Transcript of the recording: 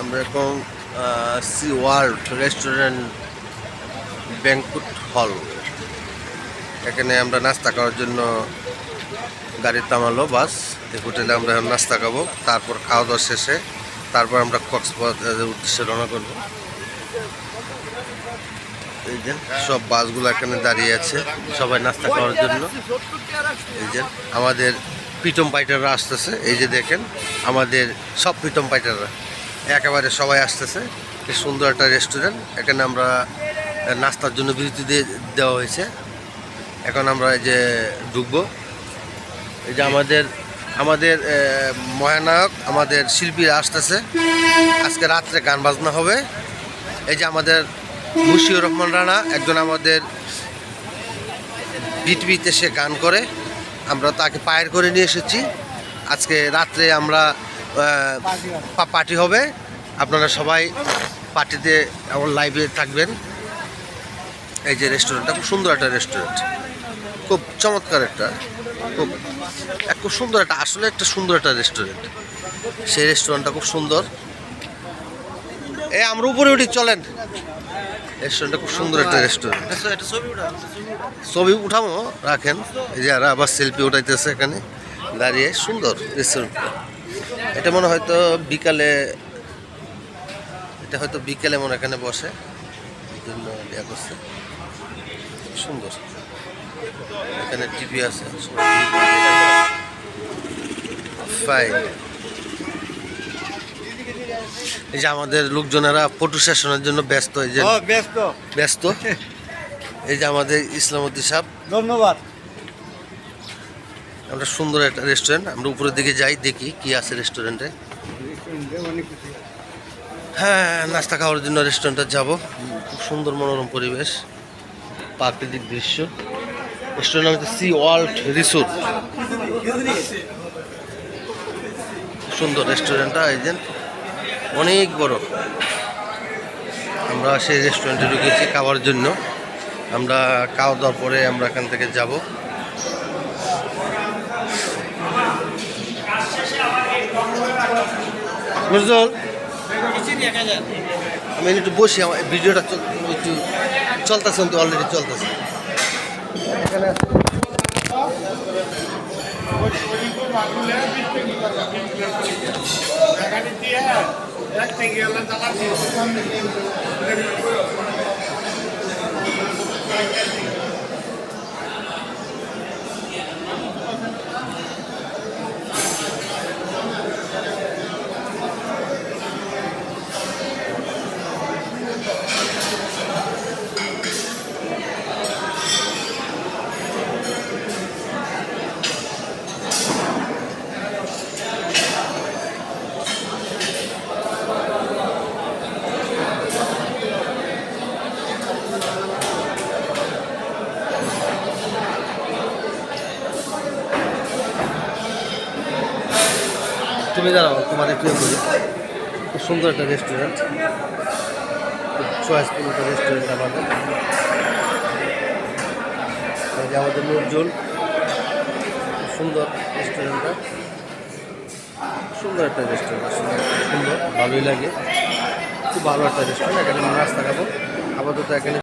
আমরা এখন C world restaurant ব্যাংকুট হল এখানে আমরা নাস্তা খাওয়ার জন্য গাড়ি থামালো, বাস। এই হোটেলে আমরা নাস্তা খাব, তারপর খাওয়া দাওয়া শেষে তারপর আমরা কক্সবাজারের উদ্দেশ্যে রওনা করব। এই যে, সব বাসগুলো এখানে দাঁড়িয়ে আছে, সবাই নাস্তা খাওয়ার জন্য। এই যে, আমাদের পিটম পাইটাররা আসতেছে। এই যে দেখেন, আমাদের সব পিটম পাইটাররা। একেবারে সবাই আসতেছে। সুন্দর একটা রেস্টুরেন্ট এখানে আমরা নাস্তার জন্য বিরতি দিয়ে দেওয়া হয়েছে। এখন আমরা যে ঢুকবো। এই যে আমাদের আমাদের মহানায়ক, আমাদের শিল্পীরা আসতেছে। আজকে রাত্রে গান বাজনা হবে। এই যে আমাদের মুশিউর রহমান রানা, একজন আমাদের বিটবিতে সে গান করে। আমরা তাকে পায়ের করে নিয়ে এসেছি। আজকে রাত্রে আমরা পার্টি হবে। আপনারা সবাই পার্টিতে আমার লাইভে থাকবেন। এই যে রেস্টুরেন্টটা খুব সুন্দর একটা রেস্টুরেন্ট খুব চমৎকার একটা খুব এক খুব সুন্দর একটা আসলে একটা সুন্দর একটা রেস্টুরেন্ট সেই রেস্টুরেন্টটা খুব সুন্দর। এ আমরা উপরে উঠি চলেন। রেস্টুরেন্টটা খুব সুন্দর একটা রেস্টুরেন্ট ছবি উঠামো রাখেন। এই যে আর আবার সেলফি উঠাইতেছে এখানে। দাঁড়িয়ে সুন্দর রেস্টুরেন্টটা এটা মনে হয়তো বিকালে এটা হয়তো বিকেলে মনে এখানে বসে। এই জন্য ইয়া করছে। সুন্দর। এখানে টিভি আছে। ফাইন এই যে আমাদের লোকজনেরা ফটো সেশনের জন্য ব্যস্ত এই যে ব্যস্ত। ব্যস্ত। এই যে আমাদের ইসলামতি সাহেব। ধন্যবাদ। আমরা সুন্দর একটা রেস্টুরেন্ট আমরা উপরের দিকে যাই, দেখি কি আছে রেস্টুরেন্টে হ্যাঁ নাস্তা খাওয়ার জন্য রেস্টুরেন্টে যাব। খুব সুন্দর মনোরম পরিবেশ, প্রাকৃতিক দৃশ্য। রেস্টুরেন্ট নাম সি ওয়ার্ল্ড রিসোর্ট সুন্দর রেস্টুরেন্টটা এই যে, অনেক বড়। আমরা সেই রেস্টুরেন্টে ঢুকেছি খাওয়ার জন্য। আমরা খাওয়া দাওয়ার পরে আমরা এখান থেকে যাব। নজরুল আমি একটু বসি আমার ভিডিওটা একটু চলতেছে তো অলরেডি চলতেছে আছে। তুমি দাঁড়াও তোমার একটু ইয়ে করি খুব সুন্দর একটা রেস্টুরেন্ট চয়েসফুল একটা রেস্টুরেন্ট আমাদের। আমাদের লোকজন। সুন্দর রেস্টুরেন্টটা সুন্দর একটা রেস্টুরেন্ট সুন্দর, ভালোই লাগে। খুব ভালো একটা রেস্টুরেন্ট এখানে আমরা নাস্তা খাব। আপাতত এখানে